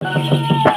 அடி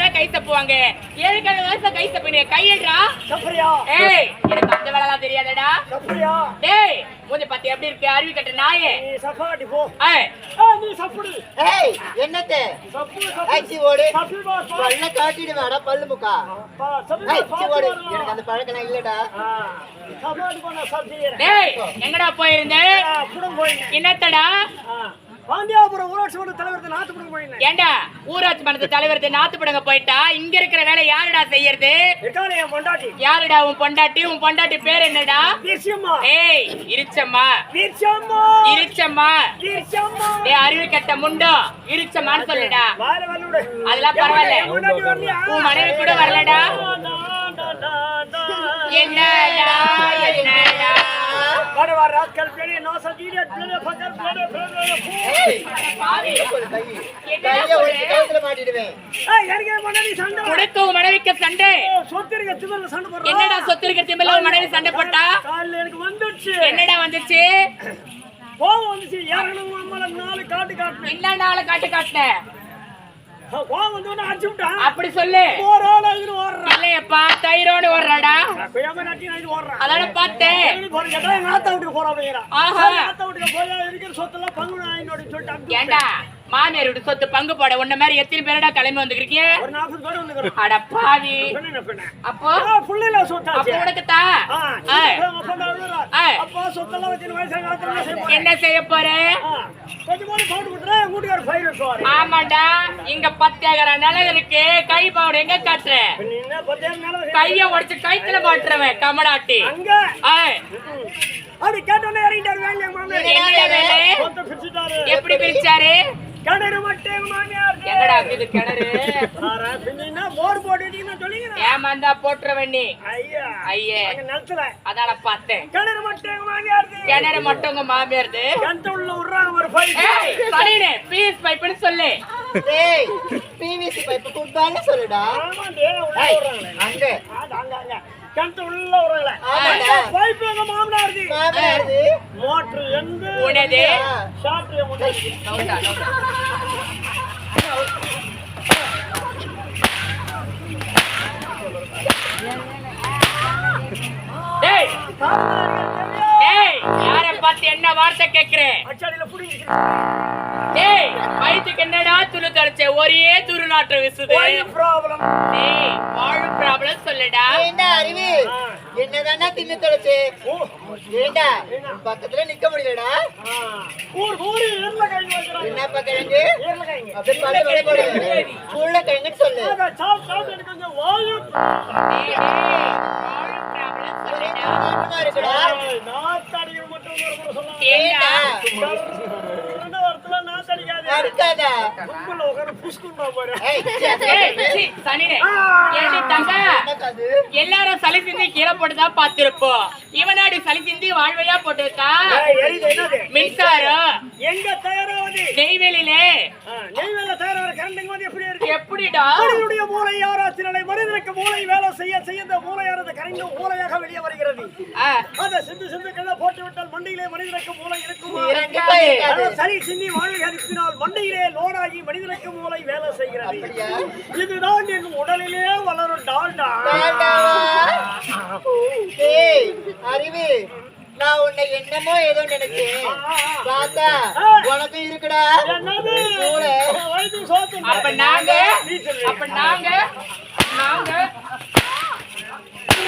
தான் கை தப்புவாங்க ஏழு கிழமை வருஷம் கை தப்புனே கையடா சப்பரியா ஏய் எனக்கு அந்த வேலைலாம் தெரியாதடா. சப்பரியா டேய் மூஞ்சி பத்தி எப்படி இருக்கு? அருவி கட்ட நாயே. நீ சப்பாட்டி போ. ஏய் ஏய் என்னத்த சப்பு ஏய், சீ ஓடு. பல்ல காட்டிடுவேடா பல்லு முக்கா. சப்பு ஏய், சீ ஓடு. எனக்கு அந்த பழக்கம் இல்லடா. எங்கடா போயிருந்த? புடம் போயினேன் என்னத்தடா? பாண்டியாபுரம் ஊராட்சி மன்ற தலைவர் நாத்து புடம் போயினேன் ஏண்டா? ஊராட்சி மன்றத்து தலைவர் நாத்து படங்க போயிட்டா? இங்க இருக்கிற வேலை யாருடா செய்யறது? இருக்கானே என் பொண்டாட்டி. யாருடா உன் பொண்டாட்டி? உன் பொண்டாட்டி பேர் என்னடா? ஏய் இருச்சம்மா. இருச்சம்மா. கட்ட முண்டோ? இருச்சம்மான்னு சொல்லுடா. அதெல்லாம் பரவாயில்ல. உன் மனைவி கூட வரலடா. என்னடா என்னடா? வாட வா ராஸ்கல் பெரிய நாச இடியட் பெரிய ஃபக்கர் பெரிய பெரிய ஏய் பாவி. ஒரு கை என்னடா கைய சொல்ற? கழுத்துல மாட்டிடுவேன். ஏய் எனக்கு என் பொண்டாட்டி சண்டை. உனக்கு உன் மனைவிக்கு சண்டை. சொத்து இருக்க திமிர்ல சண்டை போடுறா. என்னடா சொத்து இருக்க திமில உன் மனைவி சண்டை போட்டா? காலைல எனக்கு வந்துடுச்சு. என்னடா வந்துச்சு? கோவம் வந்துச்சு. இறங்கணும் அம்மால நாலு காட்டு காட்டினேன். என்ன நாளை காட்டு காட்டுன? கோவம் வந்து உடனே அடிச்சு விட்டான் அப்படி சொல்லு. ஆள் எதிர் ஓடுறான் இல்லையப்பா தயிரோடு ஓடுறாடா? குயம நட்டி ஓடுறான் அதான பார்த்தேன். போற கேட்டா எங்க ஆத்தா வீட்டுக்கு போறா அப்படிங்கிறான். ஆஹா. ஆத்தா வீட்டுக்கு போய் இருக்கிற சொத்தெல்லாம் பங்கு ஆயினோட சொல்லிட்டு அனுப்பிச்சு ஏண்டா? மாமியார் வீட்டு சொத்து பங்கு போட உன்ன மாதிரி எத்தனை பேரடா கிளம்பி வந்துருக்கீங்க? அட பாவி. அப்போ? அப்போ உனக்கு தா? ஆ, ஆ, சின்ன அப்பா தான் அழுகுறா. ஆ. அப்பா சொத்தெல்லாம் வச்சு வயசாக காலத்துல செய்ய போறேன். என்ன செய்ய போற? ஆமாடா இங்க பத்து ஏக்கரா நிலம் இருக்கு. கை பவுடு எங்க காட்டுற? கைய உடைச்சு கைத்துல மாட்டுறவன் கமடாட்டி அங்க. ஏய், ம். அப்படி கேட்டோன்னே இறங்கிட்டாரு எப்படி பிரிச்சாரு? கிணறு மட்டும் மாமியார். எங்கடா இது கிணறு? போர் போட்டுட்டீங்கன்னு சொல்லிக்கிறேன். ஏமாந்தா போட்டுருவன் நீ ஐயா ஐயே. அங்க நிலத்துல. அதான பார்த்தேன். கிணறு மட்டும் மாமியார் கிணறு மட்டும் உங்க மாமியாருது. கிணத்து உள்ள விடுறாங்க ஒரு பைப் ஏய் சரினே பீஸ் பைப்புன்னு சொல்லு. டேய் பிவிசி பைப் குட்பான்னு சொல்லுடா. உள்ள. அங்க. அங்க, அங்க. கிணத்து உள்ள. ஆமாடா. பைப் எங்க. மாமியாருது மோட்டர் எங்க உனது ஷாப்ல கவுண்டா. டேய் பார்த்து என்ன வார்த்தை புடிங்க டேய் வயித்துக்கு என்னடா துணி தரைச்ச ஒரே துருநாற்றம் வீசுது. ப்ராப்ளம் டேய் வாழும் ப்ராப்ளம் சொல்லுடா. என்ன அறிவு? என்னதானா தின்னு தொலைச்சு? ஏண்டா பக்கத்துல நிக்க முடியலடா? ஊர் ஊரு உருளைக்கிழங்கு வைக்கிறாங்க. என்னப்பா கிழங்கு? போடுங்க உருளைக்கிழங்குன்னு சொல்லு. எனக்கு கொஞ்சம் வாயு. டேய் வாழும் ப்ராப்ளம் சொல்லுடா. இருக்குடா எல்லாரும் சளி சிந்தி கீழே போட்டுதான் பார்த்திருப்போம் இவனாடி சளி சிந்தி வாழ்வையா போட்டுருக்கா மின்சாரம் எங்க தயாராவது நெய்வேலியிலே நெய்வேல கரண்ட் வந்து எப்படி இருக்கு எப்படிடா மனிதனுடைய மூளை யாராச்சிரலை மனிதனுக்கு மூளை வேலை செய்ய செய்ய இந்த மூளையானது கரைந்து மூளையாக வெளியே வருகிறது அதை சிந்து சிந்து போட்டு விட்டால் மண்டையிலே மனிதனுக்கு மூளை இருக்குமா சரி சிந்தி வாழ்வை அனுப்பினால் மண்டையிலே லோடாகி மனிதனுக்கு மூளை வேலை செய்கிறது? இதுதான் என் உடலிலே வளரும் டால்டா. அறிவு நான் உன்னை என்னமோ ஏதோ நினைச்சேன். பார்த்தா உனக்கு இருக்குடா. அப்ப நாங்க. அப்ப நாங்க நாங்க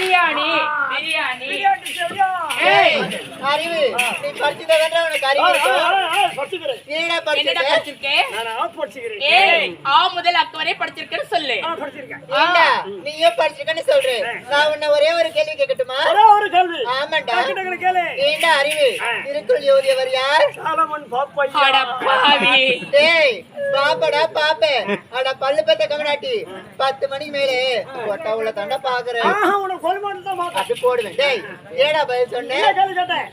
பிரியாணி. பிரியாணி. பிரியாணி செய்யா? ஏய். அறிவு. நீ படிச்சுதான் உனக்கு அறிவு ஆ, முதல் அக்கு வரை படிச்சிருக்கேன்னு சொல்லு. ஆ, படிச்சிருக்கேன். ஏண்டா நீயே படிச்சிருக்கன்னு சொல்றேன் நான் உன்னை ஒரே ஒரு கேள்வி கேட்கட்டுமா? ஒரே ஒரு கேள்வி. ஆமாண்டா. ஏண்டா அறிவு? யார்? பாவி. டேய் பாப்படா பாப்ப. அட பல்லு பெத்த கமனாட்டி பத்து மணிக்கு மேலே. கொட்டை உள்ள தண்டை பாக்குறேன் தான். அது போடுவேன் டேய் ஏடா பதில் சொன்னேன் கேள்வி கேட்டேன்?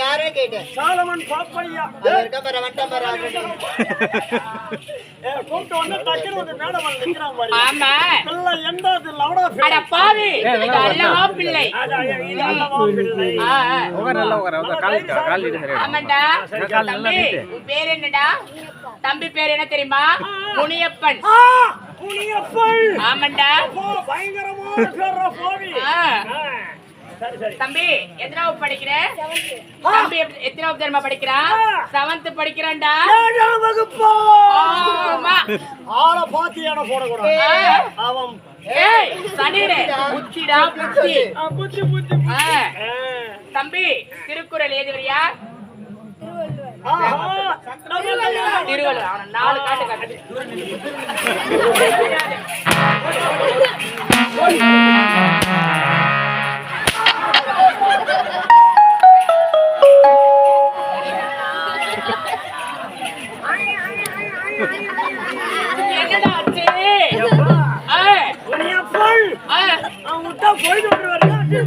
யாரே கேட்டேன் சாலமன் பாப்பையா. வட்டம் கூப்பிட்டு வந்து டக்குனு வந்து மேடம் வந்து நிக்கிறான் பாரு. ஆமா. பிள்ளை எந்த இது லவடா பிள்ளை? அட பாவி இது அல்லவா பிள்ளை? அது, அது, இது அல்லவா பிள்ளை? ஆ, ஆ. நல்லா உட்கார கால் கால் இது சரியா ஆமாண்டா. கால் நல்லா தம்பி. உன் பேர் என்னடா? தம்பி பேர் என்ன தெரியுமா? முனியப்பன். ஆமாண்டா. பாவி. தம்பி எத்தனாவது படிக்கிற? தம்பி எத்தனாவது தெரியுமா படிக்கிறான் செவன்த் படிக்கிறான்டா. வகுப்பா. ஆமா. ஆளை பார்த்து எடை போடக்கூடாது. அவன் ஏய் சனிடே புத்திடா புத்தி புத்தி புத்தி. தம்பி திருக்குறள் கல்யாணம். திருவள்ளுவர். நாலு காட்டு காட்டு.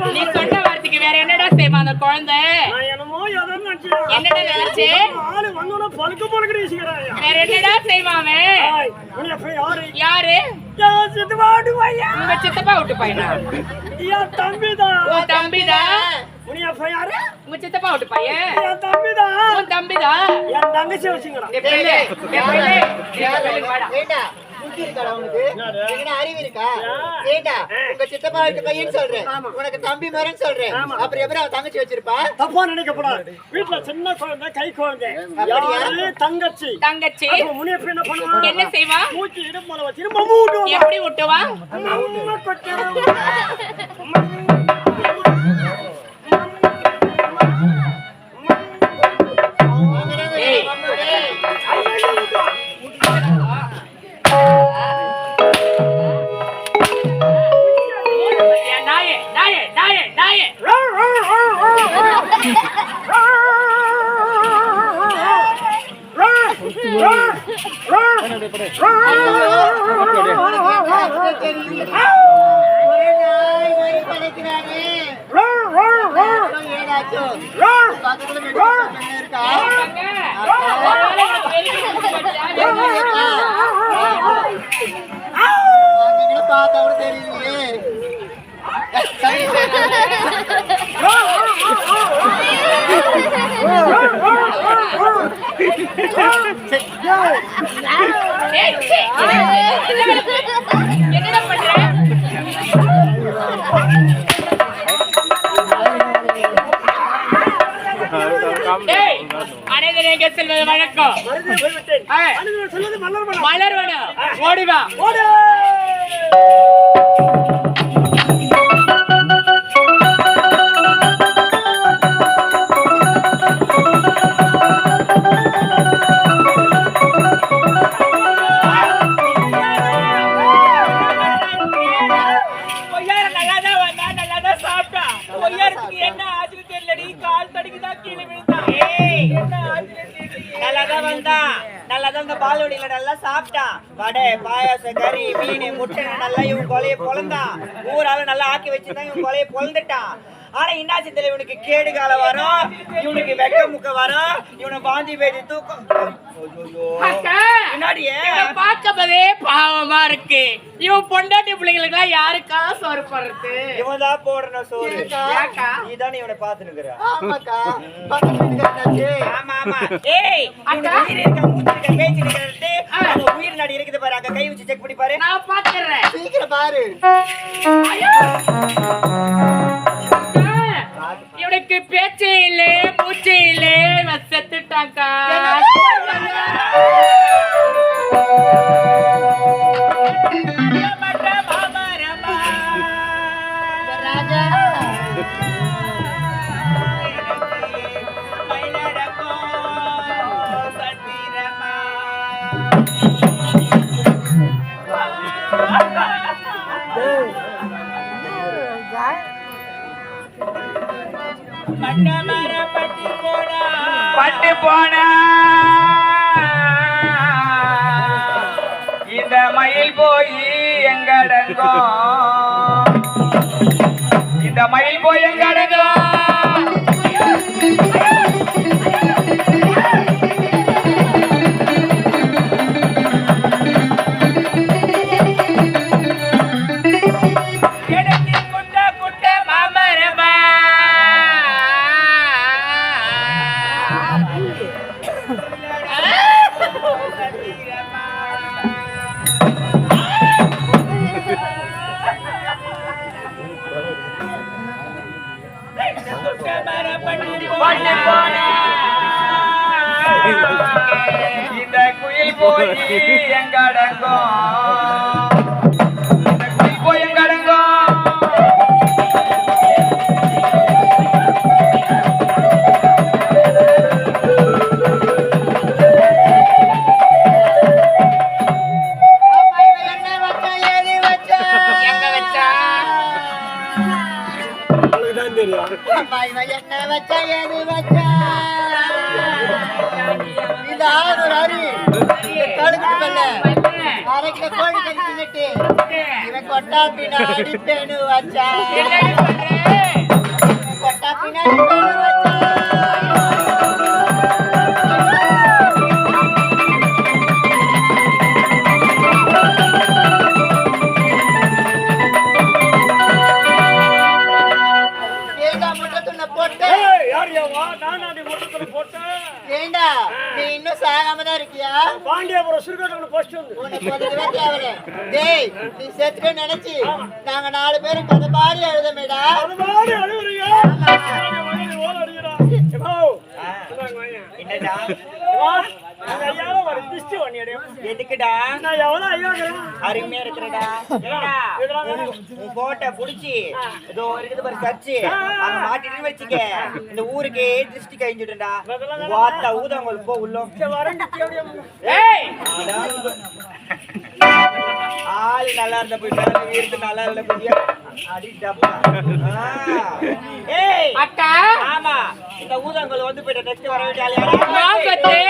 நீ சொன்ன வார்த்தைக்கு வேற என்னடா செய்வான் அந்த குழந்தை நான் என்னமோ ஏதோ நினைச்சேன். என்னடா நினைச்சு ஆளு வந்தோன்னா பழுக்க பழுக்க வீசுகிறாயா. வேற என்னடா புனியப்பன் யாரு? யாரு பையன். உங்க சித்தப்பா விட்டு பையனா என் தம்பிதான். உன் தம்பிதான் புனியப்பன் யாரு? உங்க சித்தப்பா விட்டு பையன் என் தம்பிதான். உன் தம்பிதான் என் தங்கச்சி வச்சுக்கிறான். புத்தி இருக்காடா உனக்கு எங்கடா அறிவு இருக்கா? ஏண்டா? உங்க சித்தப்பா வீட்டு பையன் சொல்றேன். உனக்கு தம்பி மரன் சொல்றேன். அப்புறம் எப்படி அவன் தங்கச்சி வச்சிருப்பா? தப்பா நினைக்கப்படாது வீட்டுல சின்ன குழந்தை கை குழந்தை. தங்கச்சி. தங்கச்சி. அப்ப முனியப்ப என்ன பண்ணுவான் என்ன செய்வா? மூச்சு இடுப்புல வச்சு திரும்ப மூட்டுவான். எப்படி விட்டுவா பார்த்தா கூட தெரியலையே ஏய், சீ, என்னடா பண்ற டேய் அனைவரே செல்வது வணக்கம். மலர்வனம் ஓடிவா ஓடு! ஆனா இன்னாச்சி தெரியல இவனுக்கு கேடு காலம் வரும் இவனுக்கு வெக்க முக்க வரும் இவனை வாந்தி பேதி தூக்கம் அக்கா முன்னாடியே இவனை பார்க்கும்போதே பாவமா இருக்கு. இவன் பொண்டாட்டி பிள்ளைங்களுக்குலாம் யாருக்கா சோறு போடுறது? இவன் தான் போடணும் சோறு? நீதானே இவனை பக்கத்து வீட்டுக்காரனாச்சே. ஆமா ஆமா. ஏய் அங்க உயிர் இருக்க? மூச்சு இருக்க பேச்சு இருக்கிறது அந்த உயிர் நாடி இருக்குது பாரு அங்க கை வச்சு செக் பண்ணி பாரு. நான் பாத்துறேன் சீக்கிரம் பாரு. இவனுக்கு பேச்சே இல்ல மூச்சே இல்ல செத்துட்டாக்கா போய் எங்கடங்கோ. இந்த மயில் போய் எங்கட போய் எங்கடங்கோ. கொட்டா பின்னாடி அடிப்பேன்னு வச்சா. கொட்டா பின்னாடி வச்சா. டேய் நீ செத்துட்டு நினைச்சு நாங்க நாலு பேரும் கதை எழுதமேடா. மாதிரி அடி. எதுக்குடா? நான் எவ்வளவு? அருமையா இருக்கிறடா. போட்டோ புடிச்சு ஏதோ இருக்குது பாரு சர்ச்சு. அங்க மாட்டிட்டு வச்சுக்க. இந்த ஊருக்கே திருஷ்டி கழிஞ்சுடுடா வாத்தா ஊதா உங்களுக்கு போ உள்ளோம்? ஏய்! ஆளு நல்லா இருந்த போய் மேல இருந்து நல்லா இல்ல போய் அடி டப்பா. ஏய். அக்கா. ஆமா. இந்த ஊதாங்கல் வந்து போயிட்ட நெக்ஸ்ட் வர வேண்டிய ஆளு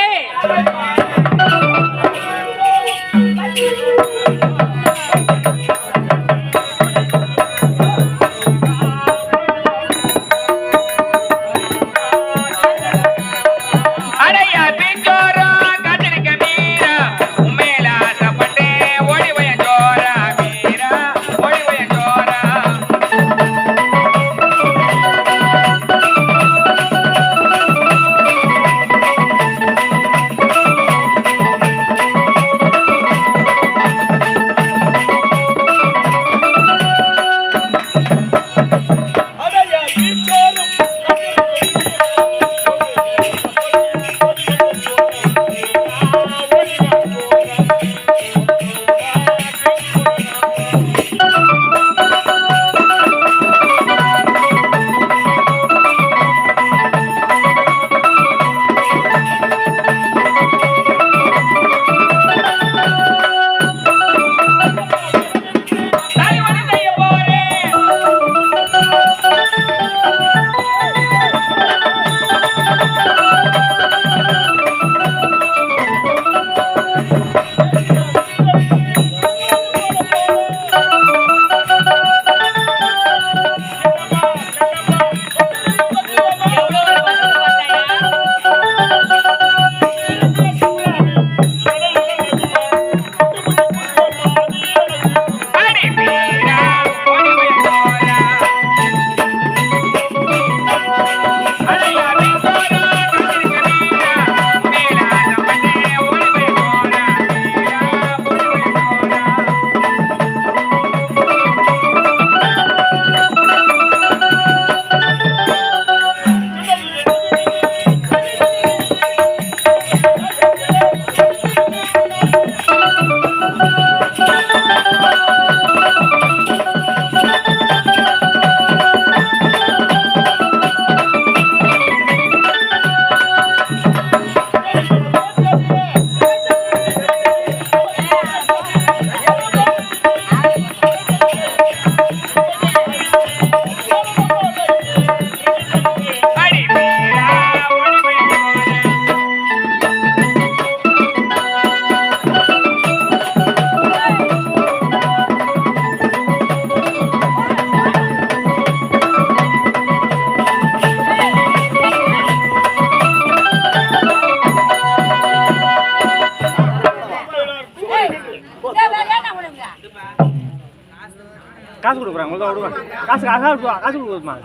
உங்களுக்கு விடுவாங்க காசு காசு விடுவா காசு கொடுக்குமா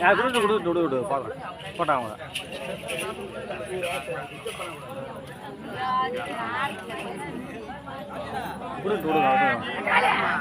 நான் கொடுத்து கொடுத்து விடு விடு போடுறேன் போட்டாங்க கொடுத்து விடுங்க